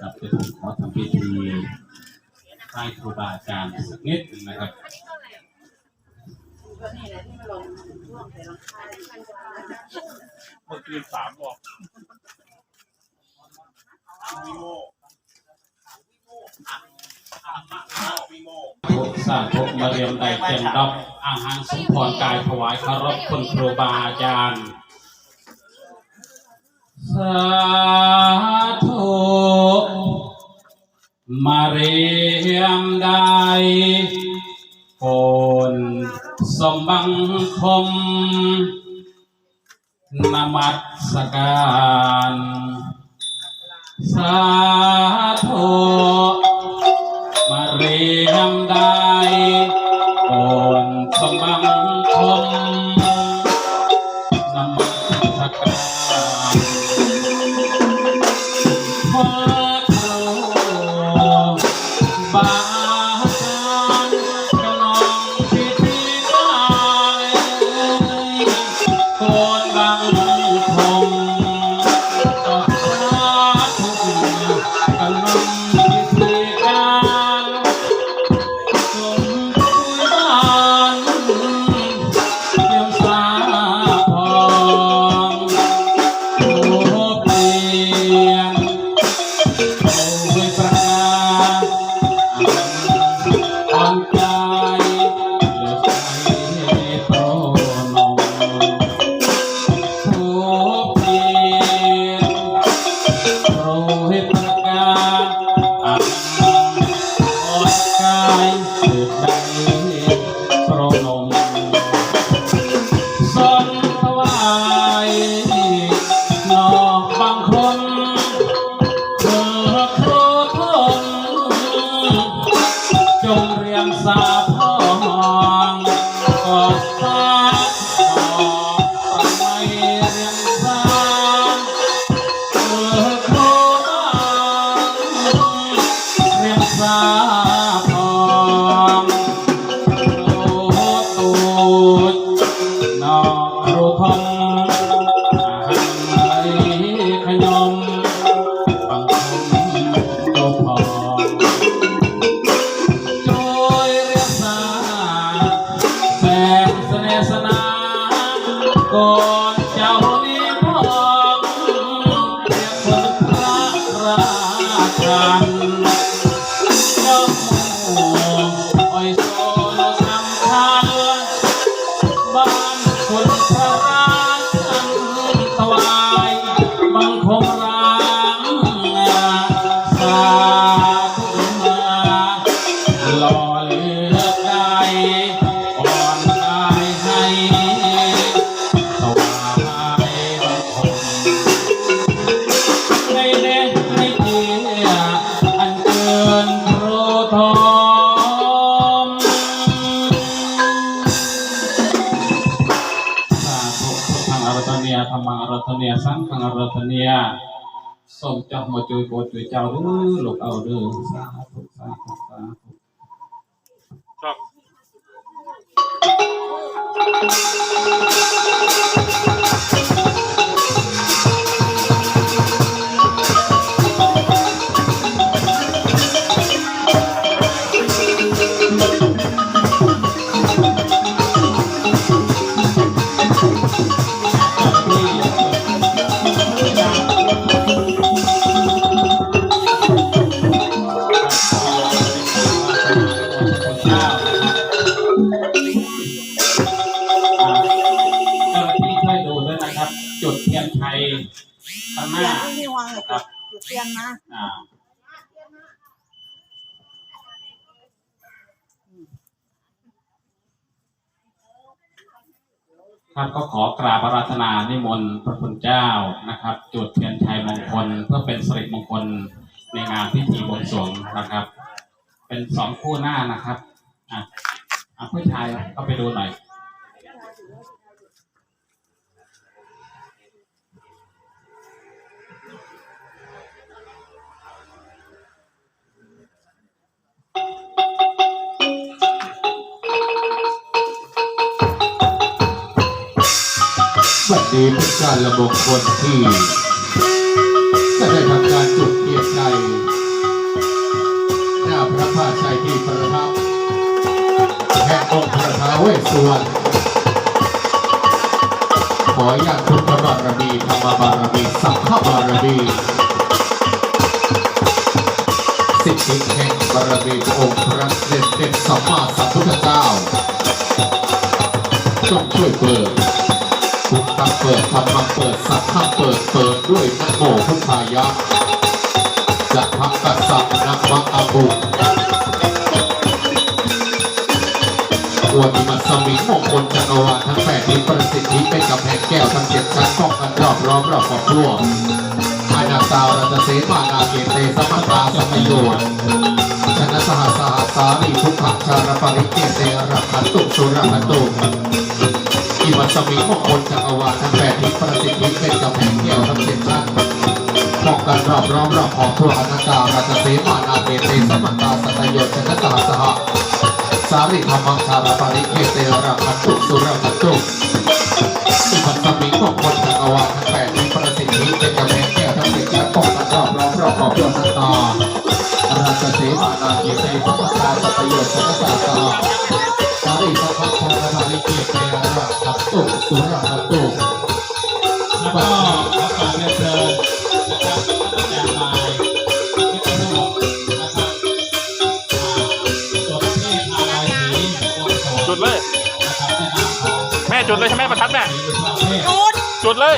ครับเดี๋ยวผมขอทำพิธีไหว้ครูบาอาจารย์สักนิดหนึงนะครับก็นี่แหละที่มาลงช่วงแต่ละค่ายเมื่อคืนสามบอกวิโมวิโมพุทธสร้างพกมาเรียมได้เต็มดอกอาหารสมพรกายถวายคารพคุณครูบาอาจารย์สาธุ มาเรียมได้คนสมบังคมนมัสการสาธุมาเรียมได้ บ ขยมบังคมโตพองช่วยเรียกสาแสงเสน่ห์สนานก่อนเจ้านี้พองเรียกคนพระราชันเจ้าหมู่อ้ย เนียส่งเจ้ามาจุยโบจุยเจ้าเด้อลูกเอาเด้อสาธุสาธุสาธุชอบเจ้ ชัยข้างหเตียน้างที่นี่วางเลยจุดเตียงนะอ่าครับก็ขอกราบอาราธนานิมนต์พระคุณเจ้านะครับ จุดเทียนชัยมงคลเพื่อเป็นสิริมงคลในงานพิธีบวงสรวงนะครับ เป็นสองคู่หน้านะครับอะอะผู้ชายก็ไปดูหน่อย วัสดีพิป็การระบบคนที่จะได้ทำการจุดเทียนใจหน้าพระพาชัยที่ประทับแห่งองค์พระท้าเวสุวรรณขออย่างคุณพระบารมีธรรมบารมีสังฆบารมีสิทธิแห่งบารมีองค์พระเด็ดเด็ดสัมมาสัมพุทธเจ้าจงช่วยเปิด พุทธเปิดธรรมเปิดสังฆเปิดเปิดด้วยนะโมพุทธายะจะพักกัสสะนะมะอาบุวันนี้มาสมิงมงคลจักรวาลทั้งแปดที่ประสิทธิเป็นกำแพงแก้วทั้งเจ็ดชั้นป้องกันรอบรอบรอบขอบครัว อาณาตารัตเสมานาเกเตสมัตตาสัมโยชชนะสหสหสารีทุกขชารปริเกเตระขันตุสุรขันตุอิมัสมิงมงคลจักรวาลทั้งแปดทิศประสิทธิเป็นกำแพงแก้วทั้งเจ็ดชั้นป้องกันรอบร้อมรอบขอบครัวอนาตารัตเสมานาเกเตสมัตตาสัมโยชชนะสหสหสาริธรรมังคารปริเกเตระคันตุสุรคันตุสุขัสมิงมงคลจักรวาลทั้งแปดมีประสิทธิ ร้อมรอบขอบเพื่อสัตาราชเสมานาเกเตสัมปทาสัพพโยชน์สัพพสาตาสาริธรรมังคาราริเกเตระคันตุสุรคันตุแล้วก็ขอกราบเรียนเชิญนะครับอาจารย์มายที่จะบอกนะครับตัวที่พาลายสีจุดเลยในนามของแม่จุดเลยใช่ไหมประทัดแม่จุดเลย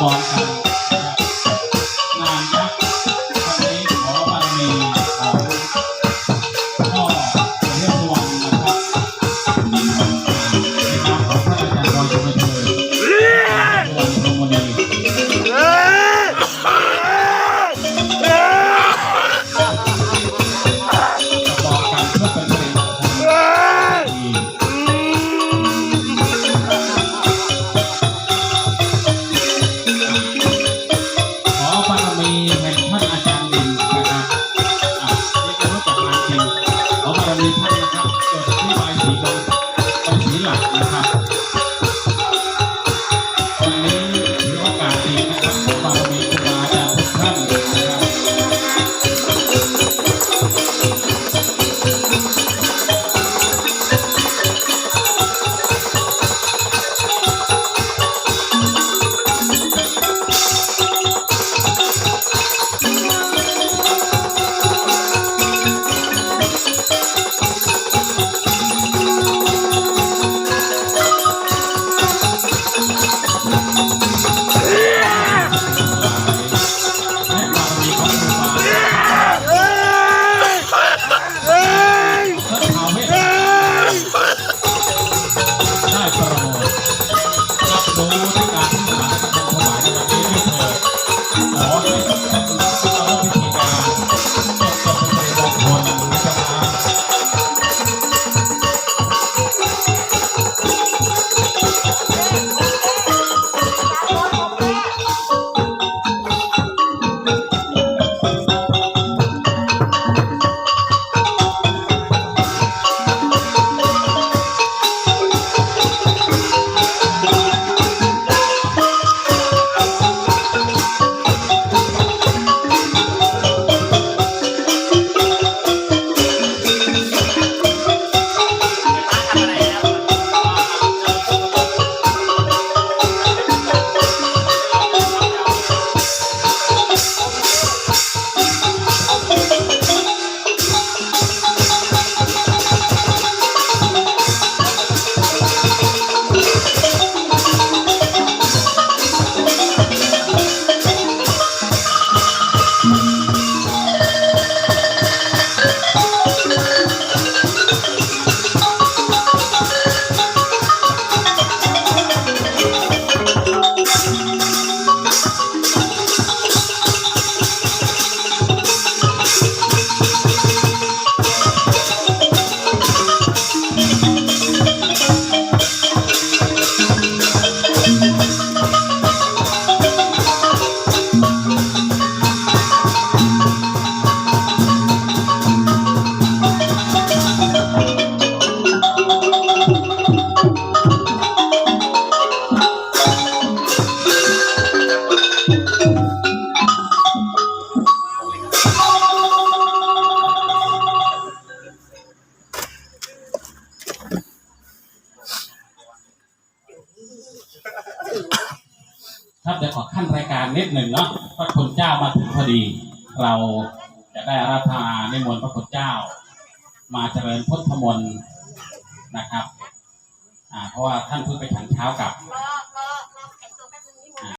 one time. จะขอขั้นรายการนิดหนึ่งเนาะพระคุณเจ้ามาถึงพอดี เราจะได้รับทานในมวลพระคุณเจ้า มาเจริญพุทธมนต์นะครับ อ่าเพราะว่าท่านเพิ่งไปฉันเช้ากลับ